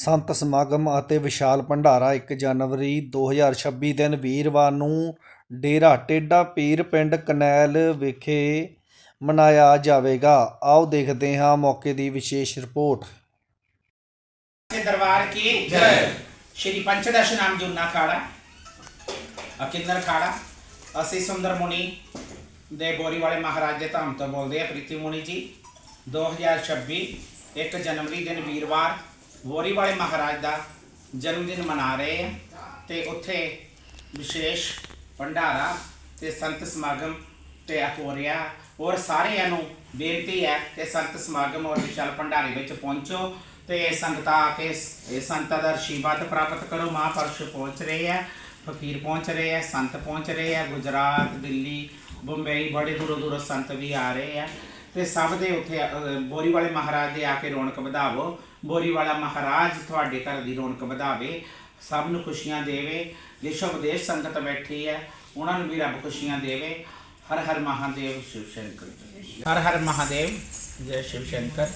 ਸੰਤ ਸਮਾਗਮ ਅਤੇ ਵਿਸ਼ਾਲ ਭੰਡਾਰਾ 1 ਜਨਵਰੀ 2026 ਦਿਨ ਵੀਰਵਾਰ ਨੂੰ ਡੇਰਾ ਟੇਡਾ ਪੀਰ ਪਿੰਡ ਕਨੈਲ ਵਿਖੇ ਮਨਾਇਆ ਜਾਵੇਗਾ ਆਓ ਦੇਖਦੇ ਹਾਂ ਮੌਕੇ ਦੀ ਵਿਸ਼ੇਸ਼ ਰਿਪੋਰਟ के दरबार की जय श्री पंचदश नाम जुन्ना खाड़ा ਅਕਿੰਦਰ ਖਾੜਾ ਅਸੀਂ ਸੁੰਦਰ ਮੁਨੀ ਦੇ ਬੋਰੀ ਵਾਲੇ ਮਹਾਰਾਜ ਦੇ ਧਾਮ ਤੋਂ ਬੋਲਦੇ ਆ ਪ੍ਰੀਤੀ ਮੁਨੀ ਜੀ 2026 1 ਜਨਵਰੀ ਦਿਨ ਵੀਰਵਾਰ ਬੋਰੀ ਵਾਲੇ ਮਹਾਰਾਜ ਦਾ ਜਨਮ ਦਿਨ ਮਨਾ ਰਹੇ ਆ ਤੇ ਉੱਥੇ ਵਿਸ਼ੇਸ਼ ਭੰਡਾਰਾ ਤੇ ਸੰਤ ਸਮਾਗਮ ਤੇ ਹੋ ਰਿਹਾ। ਔਰ ਸਾਰਿਆਂ ਨੂੰ ਬੇਨਤੀ ਹੈ ਕਿ ਸੰਤ ਸਮਾਗਮ ਔਰ ਵਿਸ਼ਾਲ ਭੰਡਾਰੇ ਵਿੱਚ ਪਹੁੰਚੋ ਤੇ ਸੰਗਤਾਂ ਆ ਕੇ ਇਸ- ਇਹ ਸੰਤਾਂ ਦਾ ਆਸ਼ੀਰਵਾਦ ਪ੍ਰਾਪਤ ਕਰੋ। ਮਹਾਂਪੁਰਸ਼ ਪਹੁੰਚ ਰਹੇ ਆ, ਫਕੀਰ ਪਹੁੰਚ ਰਹੇ ਆ, ਸੰਤ ਪਹੁੰਚ ਰਹੇ ਆ, ਗੁਜਰਾਤ, ਦਿੱਲੀ, ਬੰਬਈ, ਬੜੇ ਦੂਰੋਂ ਦੂਰੋਂ ਸੰਤ ਵੀ ਆ ਰਹੇ ਆ। ਤੇ ਸਭ ਦੇ ਉੱਥੇ ਅ, ਬੋਰੀ ਵਾਲੇ ਮਹਾਰਾਜ ਦੇ ਆ ਕੇ ਰੌਣਕ ਵਧਾਵੋ। ਬੋਰੀ ਵਾਲਾ ਮਹਾਰਾਜ ਤੁਹਾਡੇ ਘਰ ਦੀ ਰੌਣਕ ਵਧਾਵੇ ਸਭ ਨੂੰ ਖੁਸ਼ੀਆਂ ਦੇਵੇ। ਦੇਸ਼ੋ ਵਿਦੇਸ਼ ਸੰਗਤ ਬੈਠੀ ਹੈ ਉਹਨਾਂ ਨੂੰ ਵੀ ਰੱਬ ਖੁਸ਼ੀਆਂ ਦੇਵੇ। ਹਰ ਹਰ ਮਹਾਦੇਵ ਸ਼ਿਵ ਸ਼ੰਕਰ। ਹਰ ਹਰ ਮਹਾਦੇਵ ਜੈ ਸ਼ਿਵ ਸ਼ੰਕਰ।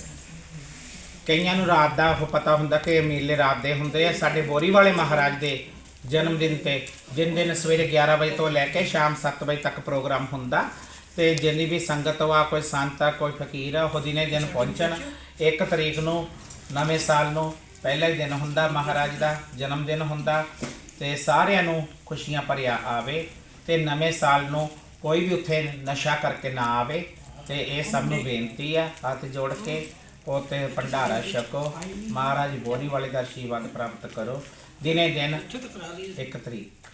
ਕਈਆਂ ਨੂੰ ਰਾਤ ਦਾ ਉਹ ਪਤਾ ਹੁੰਦਾ ਕਿ ਇਹ ਮੇਲੇ ਰਾਤ ਦੇ ਹੁੰਦੇ ਆ। ਸਾਡੇ ਬੋਰੀ ਵਾਲੇ ਮਹਾਰਾਜ ਦੇ ਜਨਮ ਦਿਨ ਤੇ ਜਿਨ ਦਿਨ ਸਵੇਰੇ 11 ਵਜੇ ਤੋਂ ਲੈ ਕੇ ਸ਼ਾਮ 7 ਵਜੇ ਤੱਕ ਪ੍ਰੋਗਰਾਮ ਹੁੰਦਾ। ਤੇ ਜਿੰਨੀ ਵੀ ਸੰਗਤ ਵਾ, ਕੋਈ ਸੰਤ ਆ, ਕੋਈ ਫਕੀਰ ਆ, ਉਹ ਦਿਨੇ ਦਿਨ ਪਹੁੰਚਣ, ਇੱਕ ਤਰੀਕ ਨੂੰ, ਨਵੇਂ ਸਾਲ ਨੂੰ, ਪਹਿਲਾ ਹੀ ਦਿਨ ਹੁੰਦਾ ਮਹਾਰਾਜ ਦਾ, ਜਨਮ ਦਿਨ ਹੁੰਦਾ, ਤੇ ਸਾਰਿਆਂ ਨੂੰ ਖੁਸ਼ੀਆਂ ਭਰਿਆ ਆਵੇ, ਤੇ ਨਵੇਂ ਸਾਲ ਨੂੰ ਕੋਈ ਵੀ ਉੱਥੇ ਨਸ਼ਾ ਕਰਕੇ ਨਾ ਆਵੇ, ਤੇ ਇਹ ਸਭ ਨੂੰ ਬੇਨਤੀ ਆ, ਹੱਥ ਜੋੜ ਕੇ ਉਤੇ ਭੰਡਾਰਾ ਛਕੋ, ਮਹਾਰਾਜ ਬੋਰੀ ਵਾਲੇ ਦਾ ਆਸ਼ੀਰਵਾਦ ਪ੍ਰਾਪਤ ਕਰੋ, ਦਿਨੇ ਦਿਨ ਇੱਕ ਤਰੀਕ।